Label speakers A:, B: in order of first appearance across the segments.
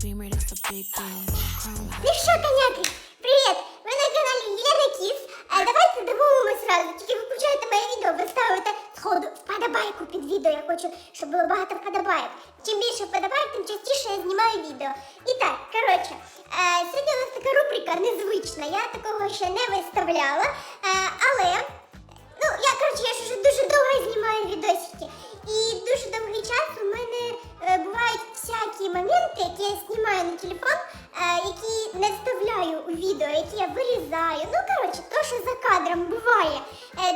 A: beamer, that's a big deal.
B: Ну що, коняки, привіт! Ви на каналі Єлена Кіс. А давайте домовимось разом. Тільки виключайте моє відео, ви ставите сходу вподобайку під відео. Я хочу, щоб було багато вподобайок. Чим більше вподобайок, тим частіше я знімаю відео. І так, коротше, сьогодні у нас така рубрика незвична. Я такого ще не виставляла. Але Ну, я, коротше, я ж вже дуже довго знімаю відосики. І дуже телефон, е, які не вставляю у відео, які я вирізаю. Ну, коротше, то, що за кадром буває.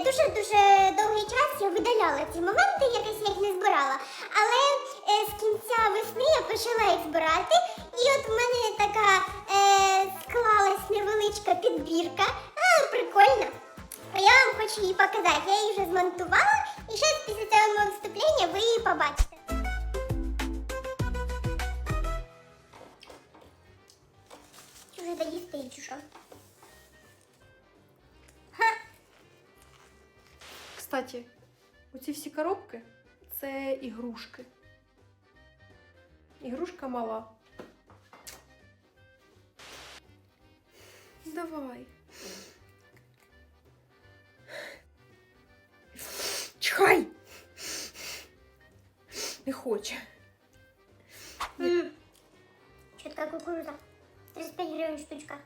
B: Дуже-дуже довгий час я видаляла ці моменти, якось я їх не збирала. Але е, з кінця весни я почала їх збирати. І от в мене така е, склалась невеличка підбірка. А, прикольно. Я вам хочу її показати. Я її вже змонтувала, і зараз після цього вступлення ви її побачите.
C: Кстати, оці всі коробки це ігрушки. Ігрушка мала. Давай. Чхай! Не хоче.
B: Чітка кукуруза. 35 гривень штучка.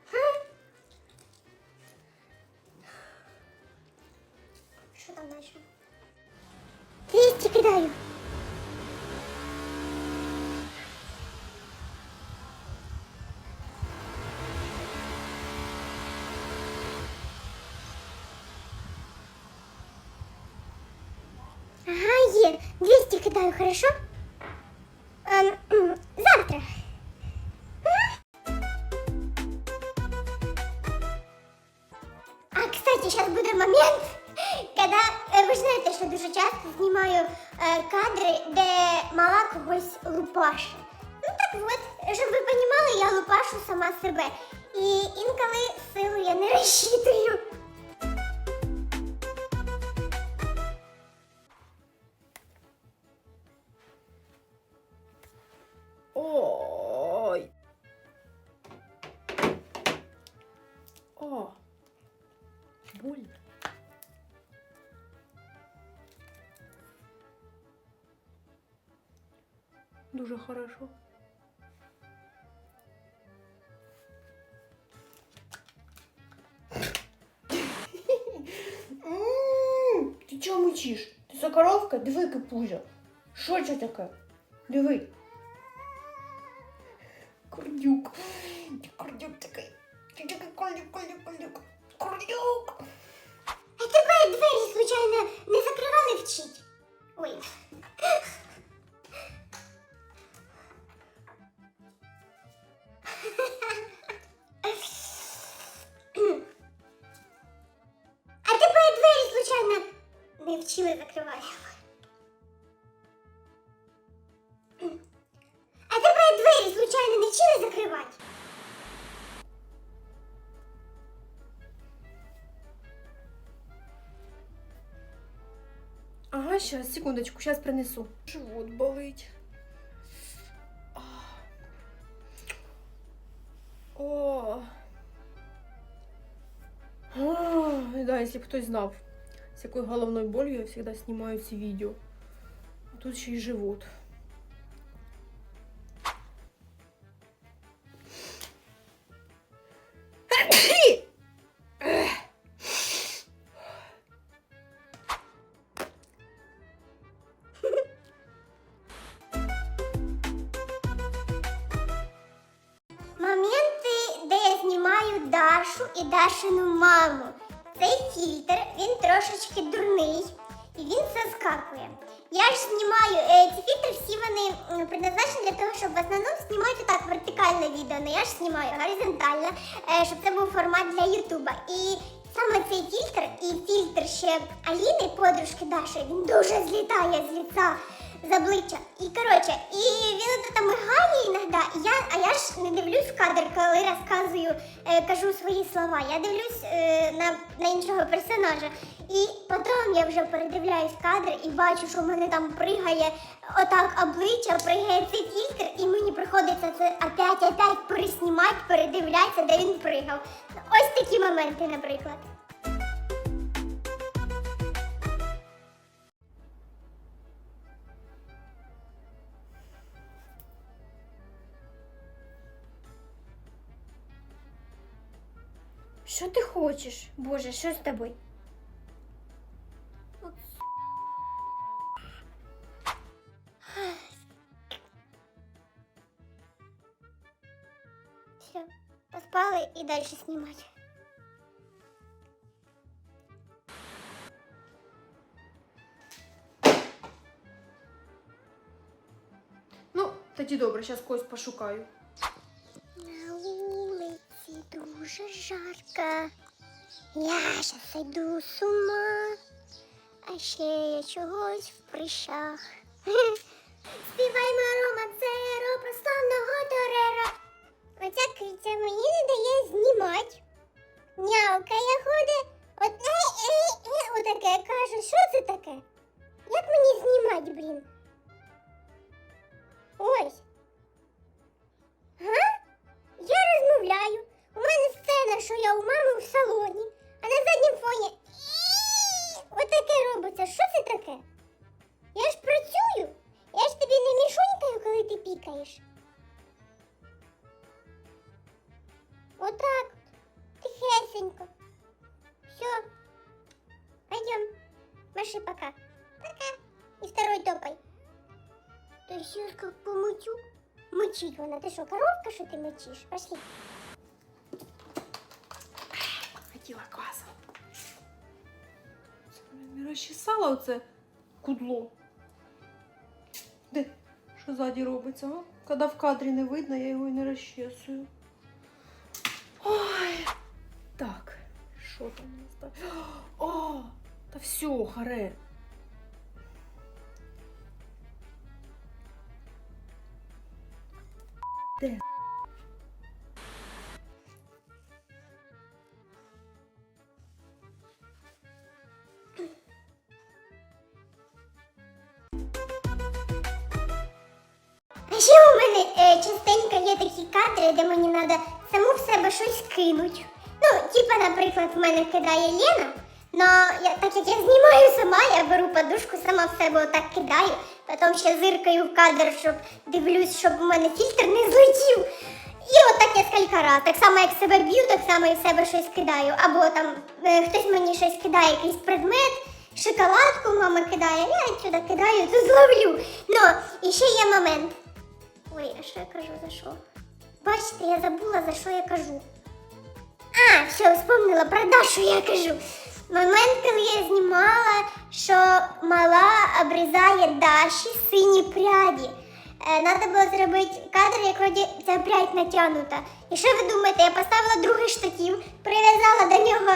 B: Що там далі? 200 кидаю. Ага, є. 200 кидаю, хорошо? Дуже
C: хорошо. Ти чого мучиш? Ти сокоровка? Диви, капузя. Що це таке? Диви. Кордюк. Кордюк такий. Кордюк, кордюк, кордюк. Кордюк.
B: А тебе двері, случайно, не закривали вчить? Ой. Вчили закривати? А тебе двері, случайно, не вчили закривати?
C: Ага, сейчас, секундочку, сейчас принесу. Живот болить. А. О. А, Да, если бы кто знал, с какой головной болью я всегда снимаю эти видео. А тут еще и живот.
B: Ці фільтри, всі вони предназначені для того, щоб в основному знімати так вертикальне відео, але я ж знімаю горизонтально, е, щоб це був формат для Ютуба. І саме цей фільтр і фільтр ще Аліни, подружки Даші, він дуже злітає з ліца. З обличчя. І коротше, і він от там мигає іноді, і я, а я ж не дивлюсь в кадр, коли розказую, е, кажу свої слова. Я дивлюсь е, на, на іншого персонажа. І потім я вже передивляюсь кадр і бачу, що в мене там пригає отак обличчя, пригає цей фільтр, і мені приходиться це опять, опять переснімати, передивлятися, де він пригав. Ось такі моменти, наприклад.
D: Що ти хочеш? Боже, що з тобою?
B: Все, поспали і далі знімати.
C: Ну, тоді добре, зараз когось пошукаю.
B: Дуже жарко. Я щас сойду з ума. А ще я чогось в прищах. Співаймо Рома Церо про славного Тореро. Оця криця мені не дає знімати. Нявкає ходить. От е, е, е, отаке каже, що це таке? Як мені знімати, блін? Ось. Га? Я розмовляю. У мене сцена, що я у мами в салоні, а на заднім фоні отаке робиться. Що це таке? Я ж працюю. Я ж тобі не мішунькаю, коли ти пікаєш. Отак. от. Тихесенько. Все. Пойдем. Маши пока. Пока. И второй топай. Ты сейчас как помучу. Мочить вона. Ти що, коровка, що ти мочиш? Пошли.
C: Не оце кудло. Де? Що ззаді робиться, а? Коли в кадрі не видно, я його і не розчесую. Ой. Так, що там у нас? О, та все, харе. Де?
B: А ще у мене е, частенько є такі кадри, де мені треба саму в себе щось кинуть. Ну, типа, наприклад, в мене кидає Лена, но я, так як я знімаю сама, я беру подушку, сама в себе отак кидаю, потім ще зиркаю в кадр, щоб дивлюсь, щоб у мене фільтр не злетів. І отак я скільки раз. Так само, як себе б'ю, так само і в себе щось кидаю. Або там е, хтось мені щось кидає, якийсь предмет, шоколадку мама кидає, я сюди кидаю, то зловлю. Ну, і ще є момент. Ой, а що я кажу за що? Бачите, я забула за що я кажу. А, все, вспомнила про Дашу я кажу. Момент, коли я знімала, що мала обрізає Даші сині пряді. Е, Надо було зробити кадр, як вроді ця прядь натягнута. І що ви думаєте, я поставила другий штатив, прив'язала до нього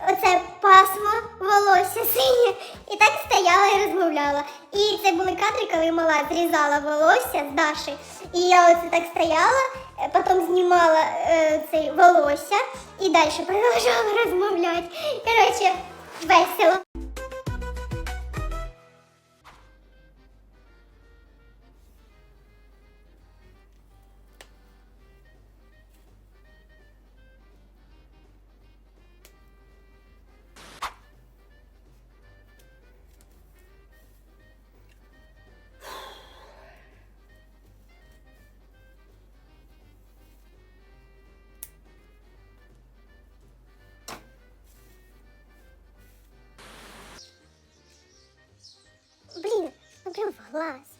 B: оце пасмо волосся синє, і так стояла і розмовляла. І це були кадри, коли мала зрізала волосся з Даші. І я оце так стояла, е, потім знімала е, цей волосся і далі продовжувала розмовляти. Коротше, весело. Ну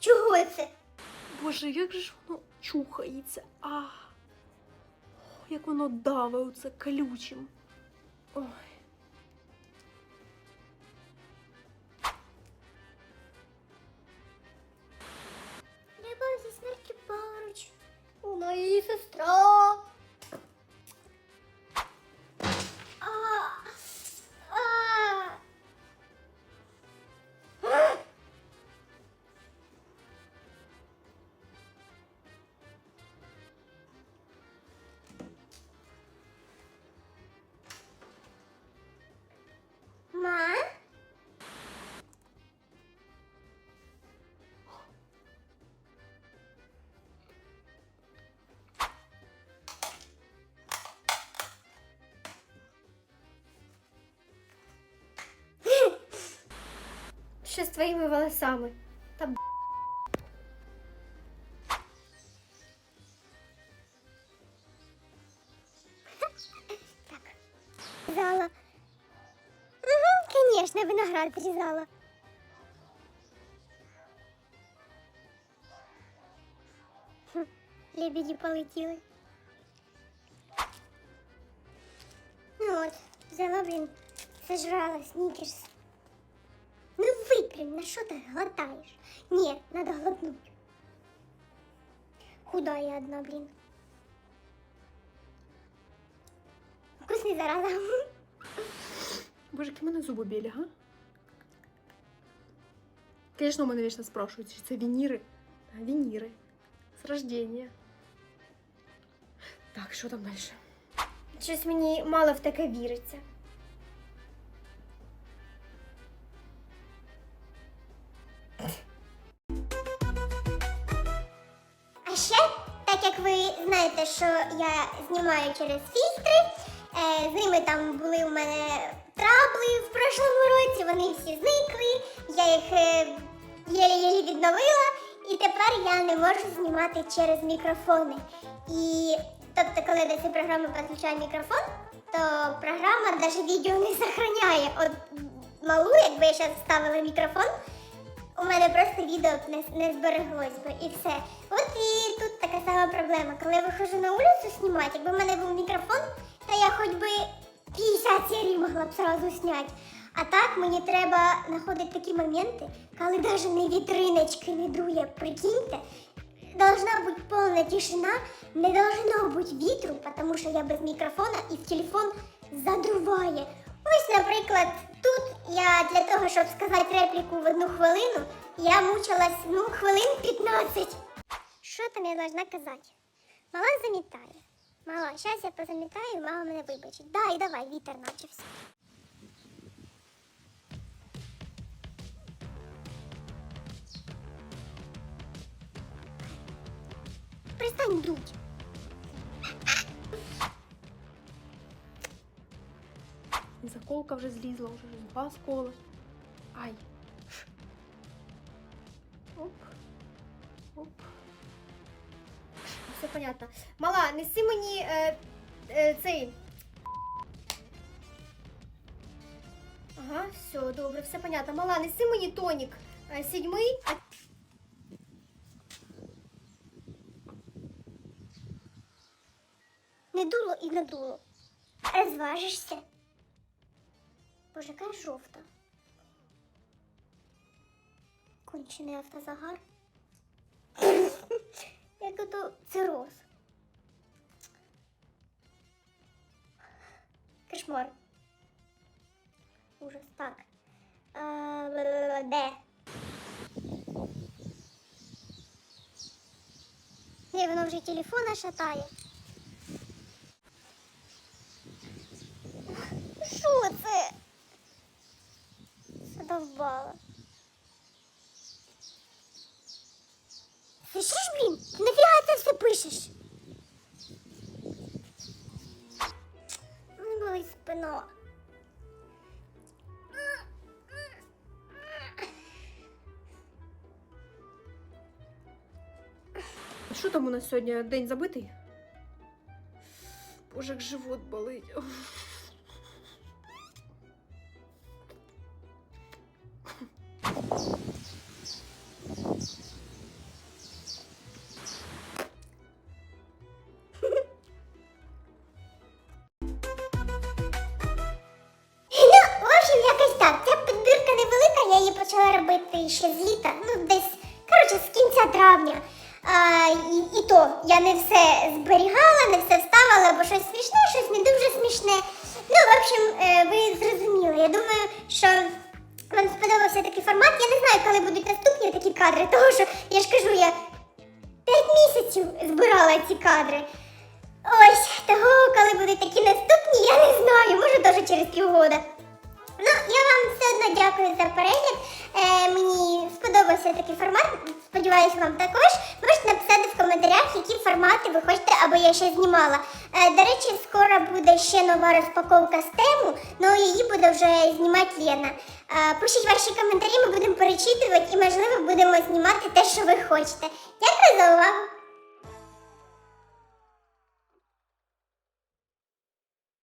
B: Що це?
C: Боже, як же ж воно чухається. А. Як воно даве оце колючим. Ой.
B: Любов зі смертю поруч. У моїй сестра.
D: Що з твоїми волосами? Та б...
B: Зала. Угу, конечно, виноград різала. Хм, лебеді полетіли. Ну от, взяла, блін, сожрала снікерс. Выплюнь, на що ти глотаєш? Ні, надо глотнуть. Худая одна, блін. Вкусний зараза.
C: Боже, які в мене зуби білі, га? Звісно, мене вічно спрашують, чи це вініри. Вініри. З рождения. Так, що там далі?
D: Щось мені мало в таке віриться.
B: Знаєте, що я знімаю через фільтри, е, з ними там були у мене трабли в прошлому році, вони всі зникли, я їх е, єлі-єлі відновила, і тепер я не можу знімати через мікрофони. І тобто, коли до цієї програми підключаю мікрофон, то програма навіть відео не зберігає. От малу, якби я зараз ставила мікрофон, у мене просто відео не, не збереглось би і все. От і тут така сама проблема. Коли я виходжу на вулицю знімати, якби в мене був мікрофон, то я хоч би 50 серій могла б сразу зняти. А так мені треба знаходити такі моменти, коли навіть не вітриночки не дує, прикиньте. Должна бути повна тишина, не должно бути вітру, тому що я без мікрофона і в телефон задруває. Ось, наприклад, тут я для того, щоб сказати репліку в одну хвилину, я мучилась ну, хвилин 15. Що там я должна казати? Мала замітає. Мала, зараз я позамітаю, мама мене вибачить. Да, і давай, вітер начався. Перестань дуть.
C: І заколка вже злізла, вже два сколи. Ай. Оп. Оп.
D: Все понятно. Мала, неси мені е, е, цей. Ага, все, добре, все понятно. Мала, неси мені тонік. Е, сідьмий, а
B: Не дуло і не дуло. Розважишся. Боже, яка жовта. Кончений автозагар. Як ото цироз. Кошмар. Ужас. Так. Де? Ні, воно вже телефона шатає. Що це? Задовбала. Слышиш, блін? Ти нафіга це все пишеш? Мене болить спина.
C: А Що там у нас сьогодні день забитий? Боже, як живот болить. Уф.
B: ще з літа, ну десь, коротше, з кінця травня. А, і, і то я не все зберігала, не все вставила, бо щось смішне, щось не дуже смішне. Ну, в общем, е, ви зрозуміли. Я думаю, що вам сподобався такий формат. Я не знаю, коли будуть наступні такі кадри, тому що я ж кажу, я 5 місяців збирала ці кадри. Ось того, коли будуть такі наступні, я не знаю, може теж через півгода. Ну, я вам все одно дякую за перегляд. Е, мені сподобався такий формат. Сподіваюся, вам також. Можете написати в коментарях, які формати ви хочете, аби я ще знімала. Е, до речі, скоро буде ще нова розпаковка з тему, але її буде вже знімати Лена. Е, пишіть ваші коментарі, ми будемо перечитувати і, можливо, будемо знімати те, що ви хочете. Дякую за увагу!